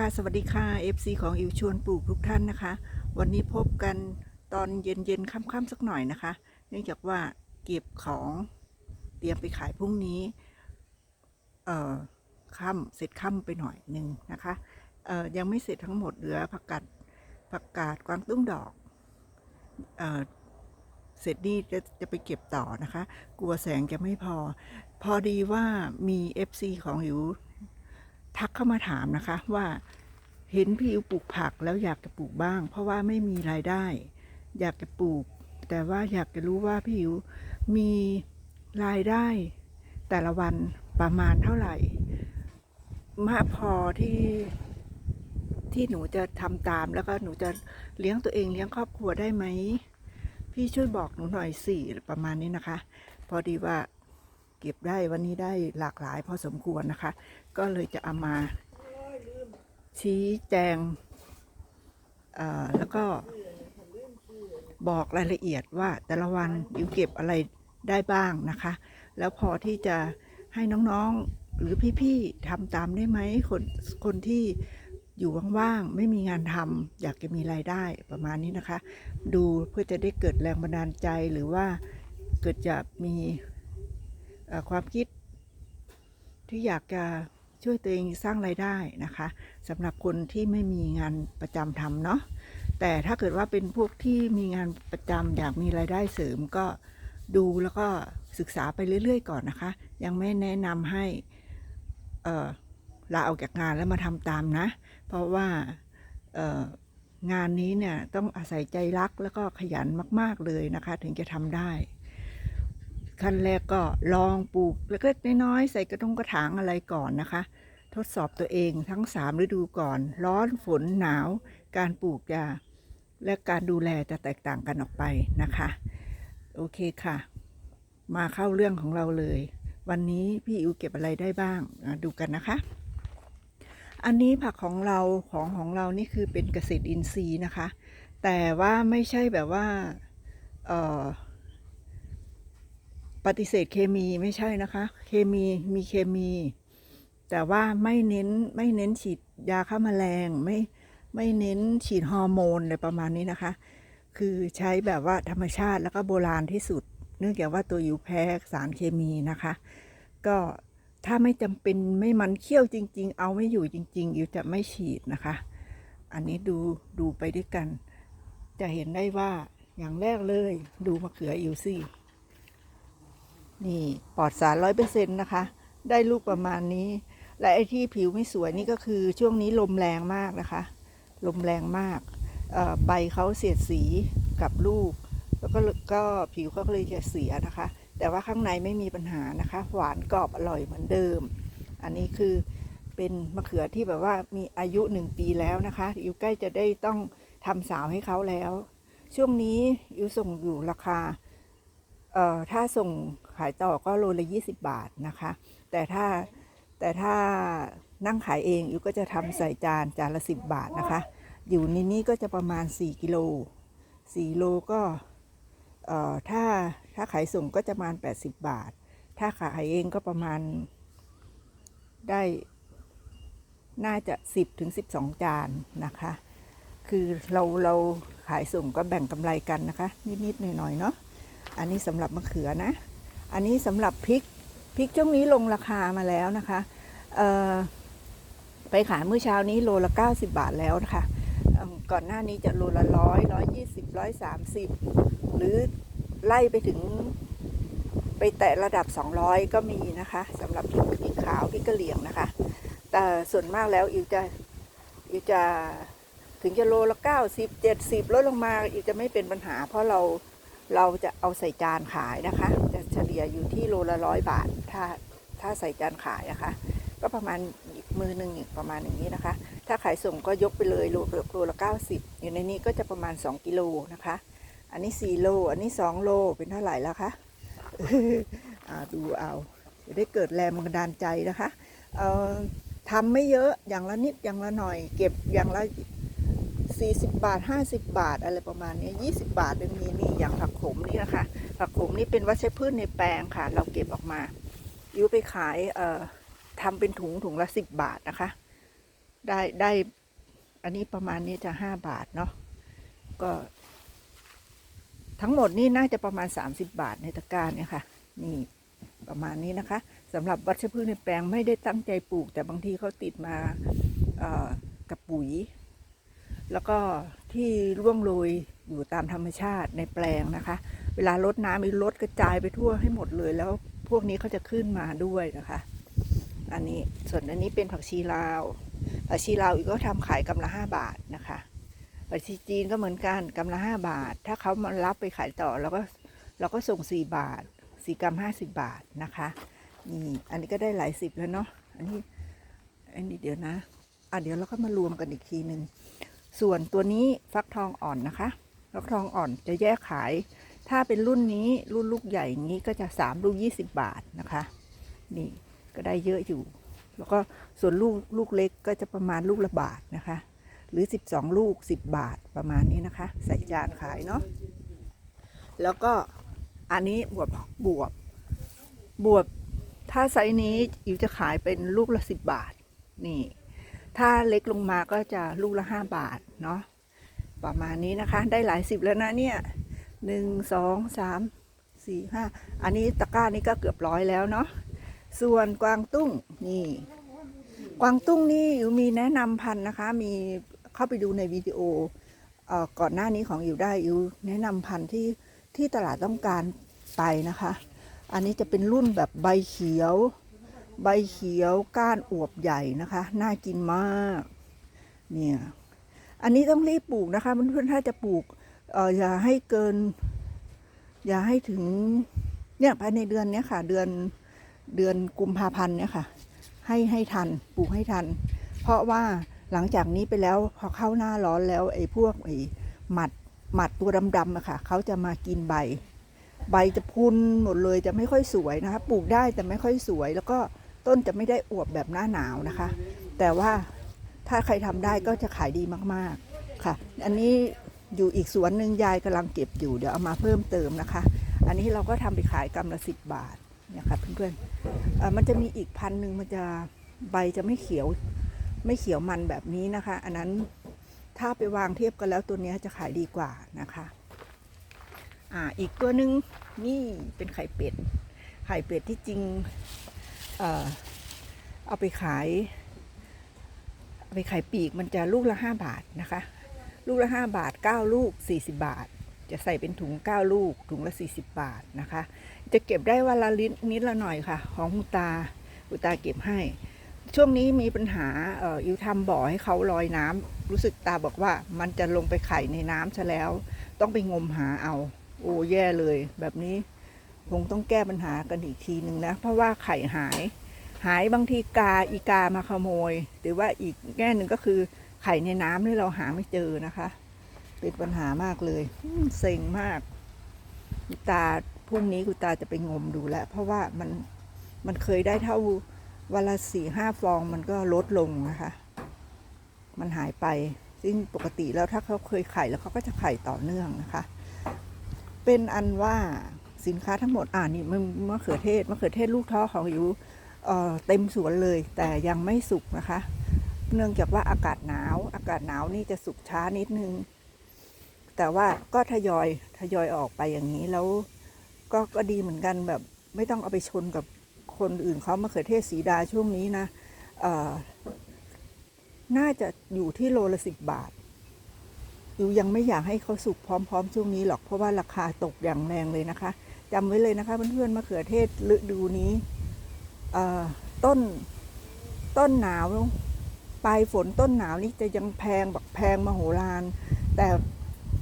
ค่ะสวัสดีค่ะ FC ของอิวชวนปลูกทุกท่านนะคะ วันนี้พบกันตอนเย็นๆค่ำๆสักหน่อยนะคะ เนื่องจากว่าเก็บของเตรียมไปขายพรุ่งนี้ เอ่อค่ำเสร็จค่ำไปหน่อยหนึ่งนะคะ เอ่อยังไม่เสร็จทั้งหมดเหลือผักกาดผักกาดกวางตุ้งดอก เอ่อเสร็จนี่จะจะไปเก็บต่อนะคะ กลัวแสงจะไม่พอ พอดีว่ามี FC ของอิว ทักเข้ามาถามนะคะว่าเห็นพี่อิวปลูกผักแล้วอยากจะปลูกบ้าง เพราะว่าไม่มีรายได้ อยากจะปลูก แต่ว่าอยากจะรู้ว่าพี่อิวมีรายได้ แต่ละวันประมาณเท่าไหร่มากพอที่ที่หนูจะทำตามแล้วก็หนูจะเลี้ยงตัวเองเลี้ยงครอบครัวได้ไหม พี่ช่วยบอกหนูหน่อยสิประมาณนี้นะคะ พอดีว่า เก็บได้วันนี้ได้หลากหลายพอสมควรนะคะ ก็เลยจะเอามาชี้แจงแล้วก็บอกรายละเอียดว่าแต่ละวันอยู่เก็บอะไรได้บ้างนะคะ แล้วพอที่จะให้น้องๆหรือพี่ๆทำตามได้ไหมคนคนที่อยู่ว่างๆ ไม่มีงานทำอยากจะมีรายได้ประมาณนี้นะคะ ดูเพื่อจะได้เกิดแรงบันดาลใจหรือว่าเกิดจะมี ความคิด ที่อยากจะช่วยตัวเองสร้างรายได้นะคะสำหรับคนที่ไม่มีงานประจำทำเนาะแต่ถ้าเกิดว่าเป็นพวกที่มีงานประจำอยากมีรายได้เสริมก็ดูแล้วก็ศึกษาไปเรื่อย ๆ ก่อนนะคะ ยังไม่แนะนำให้เอ่อลาออกจากงานแล้วมาทำตามนะ เพราะว่างานนี้เนี่ยต้องอาศัยใจรักแล้วก็ขยันมาก ๆเลยนะคะ ถึงจะทำได้ ขั้นแรกก็ลองปลูกเล็กๆน้อยๆใส่กระทงกระถางอะไรก่อนนะคะ ทดสอบตัวเองทั้งสามฤดูก่อน ร้อนฝนหนาว การปลูกจะและการดูแลจะแตกต่างกันออกไปนะคะ โอเคค่ะ มาเข้าเรื่องของเราเลย วันนี้พี่อิวเก็บอะไรได้บ้างดูกันนะคะ อันนี้ผักของเราของของเรานี่คือเป็นเกษตรอินทรีย์นะคะ แต่ว่าไม่ใช่แบบว่าเอ่อ ปฏิเสธเคมีไม่ใช่นะคะ เคมีมีเคมี แต่ว่าไม่เน้นไม่เน้นฉีดยาฆ่าแมลงไม่ไม่เน้นฉีดฮอร์โมนอะไรประมาณนี้นะคะ คือใช้แบบว่าธรรมชาติแล้วก็โบราณที่สุด เนื่องจากว่าตัวอยู่แพ้สารเคมีนะคะ ก็ถ้าไม่จำเป็นไม่มันเคี่ยวจริง ๆ เอาไม่อยู่จริงๆอยู่จะไม่ฉีดนะคะ อันนี้ดูดูไปด้วยกัน จะเห็นได้ว่าอย่างแรกเลย ดูมะเขืออิวซี่ นี่ปลอดสารร้อยเปอร์เซ็นต์นะคะ ได้ลูกประมาณนี้ และไอ้ที่ผิวไม่สวยนี่ก็คือช่วงนี้ลมแรงมากนะคะ ลมแรงมากใบเขาเสียดสีกับลูก แล้วก็ก็ผิวเขาก็เลยจะเสียนะคะ แต่ว่าข้างในไม่มีปัญหานะคะ หวานกรอบอร่อยเหมือนเดิม อันนี้คือเป็นมะเขือที่แบบว่ามีอายุหนึ่งปีแล้วนะคะอยู่ใกล้จะได้ต้องทำสาวให้เขาแล้ว ช่วงนี้อยู่ส่งอยู่ราคาเอ่อถ้าส่ง ขายต่อก็โลละ20 บาทนะคะ แต่ถ้าแต่ถ้านั่งขายเองอยู่ก็จะทำใส่จานจานละ 10 บาทนะคะ อยู่ในนี้ก็จะประมาณ 4 กิโล 4 โลก็เอ่อถ้าถ้าขายส่งก็จะประมาณ 80 บาท ถ้าขายเองก็ประมาณได้น่าจะ 10ถึง12 จานนะคะ คือเราเราขายส่งก็แบ่งกำไรกันนะคะ นิด ๆ หน่อย ๆ เนาะอันนี้สำหรับมะเขือนะ อันนี้สำหรับพริกพริกช่วงนี้ลงราคามาแล้วนะคะไปขายเมื่อเช้านี้โลละ 90 บาทแล้วนะคะก่อนหน้านี้จะโลละร้อยร้อยยี่สิบร้อยสามสิบหรือไล่ไปถึงไปแตะระดับ 200 ก็มีนะคะสำหรับพริกขาวพริกกะเหรี่ยงนะคะ แต่ส่วนมากแล้วอิวจะอิวจะถึงจะโลละ90 70ลดลงมาอิวจะไม่เป็นปัญหา เพราะเราเราจะเอาใส่จานขายนะคะ ลี่ยอยู่ที่โลละร้อยบาท ถ้าถ้าใส่จานขายนะคะ ก็ประมาณอีกมือหนึ่งอีกประมาณอย่างนี้นะคะ ถ้าขายส่งก็ยกไปเลยโลโลละเก้าสิบอยู่ในนี้ก็จะประมาณ2กิโลนะคะ อันนี้4โล อันนี้2โลเป็นเท่าไหร่แล้วคะอ่าดูเอาจะได้เกิดแรงบันดาลใจนะคะเอ่อทำไม่เยอะอย่างละนิดอย่างละหน่อย เก็บอย่างละ 40 บาท 50 บาท อะไรประมาณนี้ 20 บาทยังมีนี่อย่างผักขมนี่นะคะ ผักขมนี่เป็นวัชพืชในแปลงค่ะ เราเก็บออกมายูไปขายเอ่อทำเป็นถุงถุงละ 10 บาทนะคะ ได้ได้อันนี้ประมาณนี้จะห้าบาทเนาะก็ ทั้งหมดนี่น่าจะประมาณ 30 บาทในตะกร้าเนี่ยค่ะ นี่ประมาณนี้นะคะสำหรับวัชพืชในแปลงไม่ได้ตั้งใจปลูก แต่บางทีเขาติดมากับปุ๋ย แล้วก็ที่ร่วงโรยอยู่ตามธรรมชาติในแปลงนะคะ เวลาลดน้ำมีลดกระจายไปทั่วให้หมดเลย แล้วพวกนี้เขาจะขึ้นมาด้วยนะคะ อันนี้ส่วนอันนี้เป็นผักชีลาว ผักชีลาวอีกก็ทำขายกำละห้าบาทนะคะผักชีจีนก็เหมือนกันกำละห้าบาท ถ้าเขามารับไปขายต่อเราก็เราก็ส่งสี่บาทสี่กรัมห้าสิบบาทนะคะนี่อันนี้ก็ได้หลายสิบแล้วเนาะอันนี้อันนี้เดี๋ยวนะอะเดี๋ยวเราก็มารวมกันอีกทีหนึ่ง ส่วนตัวนี้ฟักทองอ่อนนะคะฟักทองอ่อนจะแยกขาย ถ้าเป็นรุ่นนี้รุ่นลูกใหญ่อย่างนี้ก็จะสามลูกยี่สิบบาทนะคะ นี่ก็ได้เยอะอยู่ แล้วก็ส่วนลูกลูกเล็กก็จะประมาณลูกละบาทนะคะ หรือ 12 ลูก 10 บาทประมาณนี้นะคะ ใส่จานขายเนาะแล้วก็อันนี้บวบบวบบวบถ้าไซส์นี้อิวจะขายเป็นลูกละ 10 บาทนี่ ถ้าเล็กลงมาก็จะลูกละ5บาทเนาะประมาณนี้นะคะ ได้หลายสิบแล้วนะเนี่ยหนึ่งสองสามสี่ห้าอันนี้ตะกร้านี้ก็เกือบร้อยแล้วเนาะส่วนกวางตุ้งนี่กวางตุ้งนี่อยู่มีแนะนำพันธุ์นะคะ มีเข้าไปดูในวิดีโออก่อนหน้านี้ของอยู่ได้อยู่แนะนำพันธุ์ที่ที่ตลาดต้องการไปนะคะ อันนี้จะเป็นรุ่นแบบใบเขียว ใบเขียวก้านอวบใหญ่นะคะ น่ากินมาก เนี่ย อันนี้ต้องรีบปลูกนะคะเพื่อนๆถ้าจะปลูกเอออย่าให้เกิน อย่าให้ถึง เนี่ยภายในเดือนเนี้ยค่ะ เดือนเดือนกุมภาพันธ์เนี่ยค่ะ ให้ให้ทันปลูกให้ทัน เพราะว่าหลังจากนี้ไปแล้วพอเข้าหน้าร้อนแล้วไอ้พวกไอ้หมัดหมัดตัวดำๆอะค่ะเขาจะมากินใบ ใบจะพุนหมดเลยจะไม่ค่อยสวยนะคะปลูกได้แต่ไม่ค่อยสวยแล้วก็ ต้นจะไม่ได้อวบแบบหน้าหนาวนะคะ แต่ว่าถ้าใครทำได้ก็จะขายดีมากๆค่ะ อันนี้อยู่อีกสวนหนึ่งยายกำลังเก็บอยู่เดี๋ยวเอามาเพิ่มเติมนะคะ อันนี้เราก็ทำไปขายกำละสิบบาทนี่ยค่ะเพื่อนๆมันจะมีอีกพันหนึ่งมันจะใบจะไม่เขียวไม่เขียวมันแบบนี้นะคะ อันนั้นถ้าไปวางเทียบกันแล้วตัวนี้จะขายดีกว่านะคะอ่าอีกตัวหนึ่งนี่เป็นไข่เป็ดไข่เป็ดที่จริง เออเอาไปขายเอาไปขายปีกมันจะลูกละห้าบาทนะคะ ลูกละห้าบาทเก้าลูกสี่สิบบาท จะใส่เป็นถุงเก้าลูกถุงละสี่สิบบาทนะคะ จะเก็บได้วันละลิตรนิดละหน่อยค่ะ ของคุณตาคุณตาเก็บให้ ช่วงนี้มีปัญหาเอ่ออิวทำบ่อให้เขาลอยน้ำรู้สึกตาบอกว่ามันจะลงไปไข่ในน้ำซะแล้ว ต้องไปงมหาเอา โอ้แย่เลยแบบนี้ คงต้องแก้ปัญหากันอีกทีหนึ่งนะ เพราะว่าไข่หาย หายบางทีกาอีกามาขโมย หรือว่าอีกแง่หนึ่งก็คือไข่ในน้ำที่เราหาไม่เจอนะคะเป็นปัญหามากเลยเซ็งมากคุณตาพรุ่งนี้คุณตาจะไปงมดูแล้ว เพราะว่ามันมันเคยได้เท่าวันละสี่ห้าฟองมันก็ลดลงนะคะ มันหายไปซึ่งปกติแล้วถ้าเขาเคยไข่แล้วเขาก็จะไข่ต่อเนื่องนะคะ เป็นอันว่า สินค้าทั้งหมดอ่านี่มะมะเขือเทศมะเขือเทศลูกท้อของอยู่เต็มสวนเลย แต่ยังไม่สุกนะคะ เนื่องจากว่าอากาศหนาว อากาศหนาวนี่จะสุกช้านิดนึง แต่ว่าก็ทยอยทยอยออกไปอย่างนี้แล้วก็ก็ดีเหมือนกันแบบไม่ต้องเอาไปชนกับคนอื่นเขามะเขือเทศสีดาช่วงนี้นะน่าจะอยู่ที่โลละสิบบาท อยู่ยังไม่อยากให้เขาสุกพร้อม ๆ ช่วงนี้หรอกเพราะว่าราคาตกอย่างแรงเลยนะคะ จำไว้เลยนะคะเพื่อนๆมะเขือเทศฤดูนี้ต้นต้นหนาวปลายฝนต้นหนาวนี่จะยังแพงแบบแพงมโหฬารแต่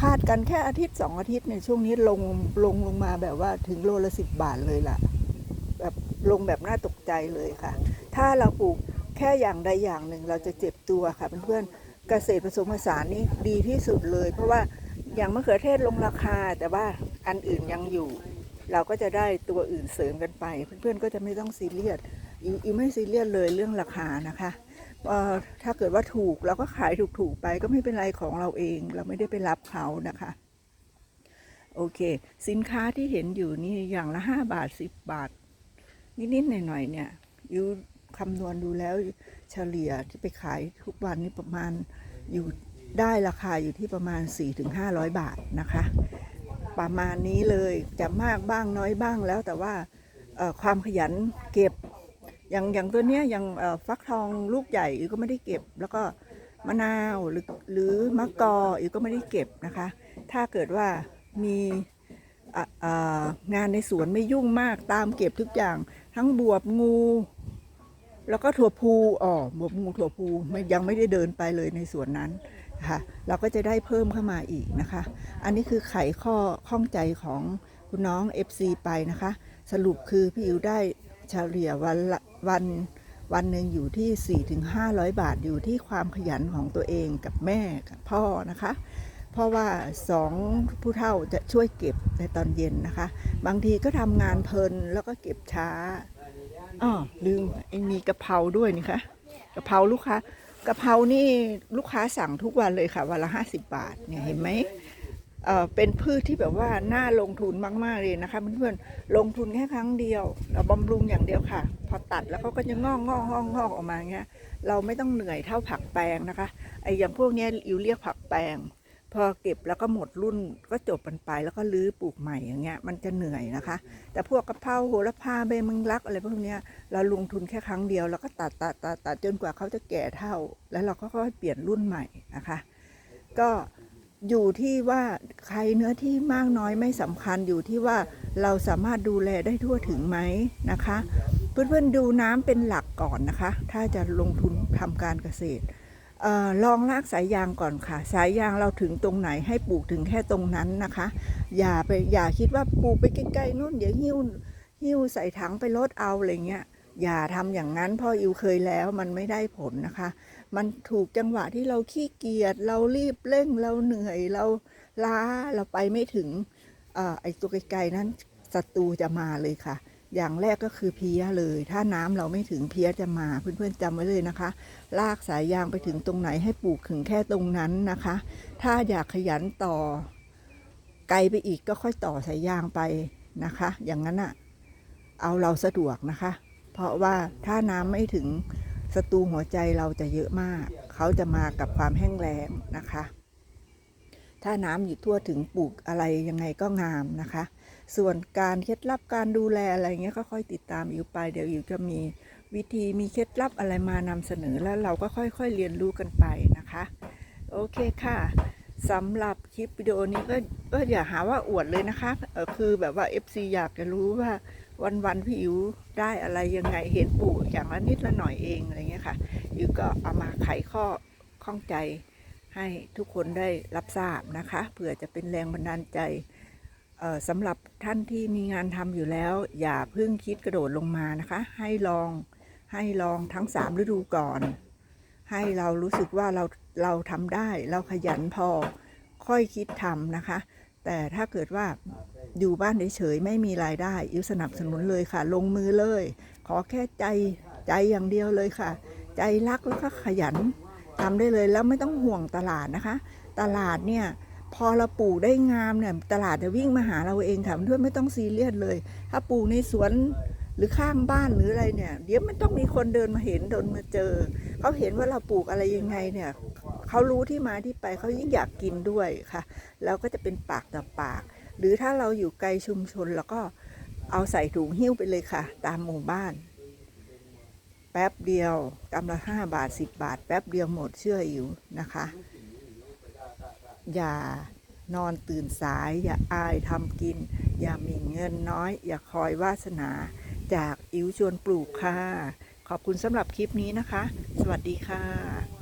คาดกันแค่อาทิตย์สองอาทิตย์ในยช่วงนี้ลงลงลงมาแบบว่าถึงโลละสิบบาทเลยล่ะ แบบลงแบบน่าตกใจเลยค่ะ ถ้าเราปลูกแค่อย่างใดอย่างหนึ่งเราจะเจ็บตัวค่ะเพื่อนๆเกษตรผสมผสานนี่ดีที่สุดเลย เพราะว่าอย่างมะเขือเทศลงราคาแต่ว่าอันอื่นยังอยู่ เราก็จะได้ตัวอื่นเสริมกันไป เพื่อนๆก็จะไม่ต้องซีเรียสอิวไม่ซีเรียสเลยเรื่องราคานะคะถ้าเกิดว่าถูกเราก็ขายถูกๆไปก็ไม่เป็นไรของเราเอง เราไม่ได้ไปรับเขานะคะโอเค สินค้าที่เห็นอยู่นี่อย่างละห้าบาทสิบบาท นิดๆหน่อยๆเนี่ยยูคำนวณดูแล้วเฉลี่ยที่ไปขายทุกวันนี่ประมาณอยู่ได้ราคาอยู่ที่ประมาณ 4-500 บาทนะคะ ประมาณนี้เลย จะมากบ้างน้อยบ้างแล้วแต่ว่าความขยันเก็บ อย่างอย่างตัวเนี้ยอย่างฟักทองลูกใหญ่อีกก็ไม่ได้เก็บ แล้วก็มะนาวหรือหรือมะกออีกก็ไม่ได้เก็บนะคะ ถ้าเกิดว่ามีงานในสวนไม่ยุ่งมากตามเก็บทุกอย่าง ทั้งบวบงู แล้วก็ถั่วพูอ๋อบวบงูถั่วพูไม่ยังไม่ได้เดินไปเลยในสวนนั้น ค่ะเราก็จะได้เพิ่มเข้ามาอีกนะคะ อันนี้คือไขข้อข้องใจของคุณน้อง FC ไปนะคะ สรุปคือพี่อิวได้เฉลี่ยวันละวันวันหนึ่งอยู่ที่ 4-500 บาทอยู่ที่ความขยันของตัวเองกับแม่กับพ่อนะคะ เพราะว่าสองผู้เฒ่าจะช่วยเก็บในตอนเย็นนะคะ บางทีก็ทำงานเพลินแล้วก็เก็บช้าอ้อลืมไอ้มีกะเพราด้วยนี่คะกะเพราลูกค้า กะเพรานี่ลูกค้าสั่งทุกวันเลยค่ะวันละห้าสิบบาทเนี่ยเห็นไหมเอ่อเป็นพืชที่แบบว่าน่าลงทุนมากๆเลยนะคะเพื่อนๆลงทุนแค่ครั้งเดียว เราบำรุงอย่างเดียวค่ะ พอตัดแล้วเขาก็จะงอกงอกงอกงอกออกมาเงี้ยเราไม่ต้องเหนื่อยเท่าผักแปลงนะคะไอ้อย่างพวกเนี้ยอิวเรียกผักแปลง พอเก็บแล้วก็หมดรุ่นก็จบมันไปแล้วก็ลื้อปลูกใหม่อย่างเงี้ยมันจะเหนื่อยนะคะ แต่พวกกะเพราโหระพาใบมังลักอะไรพวกเนี้ยเราลงทุนแค่ครั้งเดียวแล้วก็ตัดตัดตัดตัดจนกว่าเขาจะแก่เท่า แล้วเราก็ค่อยเปลี่ยนรุ่นใหม่นะคะ ก็อยู่ที่ว่าใครเนื้อที่มากน้อยไม่สำคัญอยู่ที่ว่าเราสามารถดูแลได้ทั่วถึงไหมนะคะ เพื่อนๆดูน้ำเป็นหลักก่อนนะคะ ถ้าจะลงทุนทำการเกษตร ลองลากสายยางก่อนค่ะ สายยางเราถึงตรงไหนให้ปลูกถึงแค่ตรงนั้นนะคะ อย่าไปอย่าคิดว่าปลูกไปใกล้ๆนู่นเดี๋ยวหิ้วหิ้วใส่ถังไปลดเอาอะไรเงี้ยอย่าทำอย่างนั้นพ่ออิวเคยแล้วมันไม่ได้ผลนะคะ มันถูกจังหวะที่เราขี้เกียจเรารีบเร่งเราเหนื่อยเราล้าเราไปไม่ถึงอไอ้ตัวไกลๆนั้นศัตรูจะมาเลยค่ะ อย่างแรกก็คือเพี้ยเลย ถ้าน้ำเราไม่ถึงเพี้ยจะมา เพื่อนๆจำไว้เลยนะคะ ลากสายยางไปถึงตรงไหนให้ปลูกถึงแค่ตรงนั้นนะคะ ถ้าอยากขยันต่อ ไกลไปอีกก็ค่อยต่อสายยางไปนะคะ อย่างนั้นอะเอาเราสะดวกนะคะ เพราะว่าถ้าน้ำไม่ถึงศัตรูหัวใจเราจะเยอะมาก เขาจะมากับความแห้งแล้งนะคะ ถ้าน้ำอยู่ทั่วถึงปลูกอะไรยังไงก็งามนะคะ ส่วนการเคล็ดลับการดูแลอะไรเงี้ยก็ค่อยติดตามอิวไป เดี๋ยวอิวจะมีวิธีมีเคล็ดลับอะไรมานำเสนอแล้วเราก็ค่อยๆเรียนรู้กันไปนะคะ โอเคค่ะสำหรับคลิปวิดีโอนี้ก็ก็อย่าหาว่าอวดเลยนะคะเออคือแบบว่า FC อยากจะรู้ว่าวันๆพี่อิ๋วได้อะไรยังไงเห็นปลูกอย่างละนิดละหน่อยเองอะไรเงี้ยค่ะอิวก็เอามาไขข้อข้องใจ ให้ทุกคนได้รับทราบนะคะเผื่อจะเป็นแรงบันดาลใจสำหรับท่านที่มีงานทำอยู่แล้ว อย่าเพิ่งคิดกระโดดลงมานะคะ ให้ลองให้ลองทั้งสามฤดูก่อน ให้เรารู้สึกว่าเราเราทำได้ เราขยันพอค่อยคิดทำนะคะ แต่ถ้าเกิดว่าอยู่บ้านเฉยๆไม่มีรายได้อิวสนับสนุนเลยค่ะ ลงมือเลย ขอแค่ใจใจอย่างเดียวเลยค่ะ ใจรักแล้วก็ขยัน ทำได้เลยแล้วไม่ต้องห่วงตลาดนะคะ ตลาดเนี่ยพอเราปลูกได้งามเนี่ยตลาดจะวิ่งมาหาเราเองค่ะเพื่อนไม่ต้องซีเรียสเลย ถ้าปลูกในสวนหรือข้างบ้านหรืออะไรเนี่ย เดี๋ยวมันต้องมีคนเดินมาเห็นเดินมาเจอเขาเห็นว่าเราปลูกอะไรยังไงเนี่ยเขารู้ที่มาที่ไปเขายิ่งอยากกินด้วยค่ะ แล้วก็จะเป็นปากต่อปาก หรือถ้าเราอยู่ไกลชุมชนแล้วก็เอาใส่ถุงหิ้วไปเลยค่ะ ตามหมู่บ้าน แป๊บเดียวกำละห้าบาทสิบบาท แป๊บเดียวหมดเชื่ออยู่นะคะ อย่านอนตื่นสาย อย่าอายทำกิน อย่ามีเงินน้อย อย่าคอยวาสนา จากอิ๋วชวนปลูกค่ะ ขอบคุณสำหรับคลิปนี้นะคะ สวัสดีค่ะ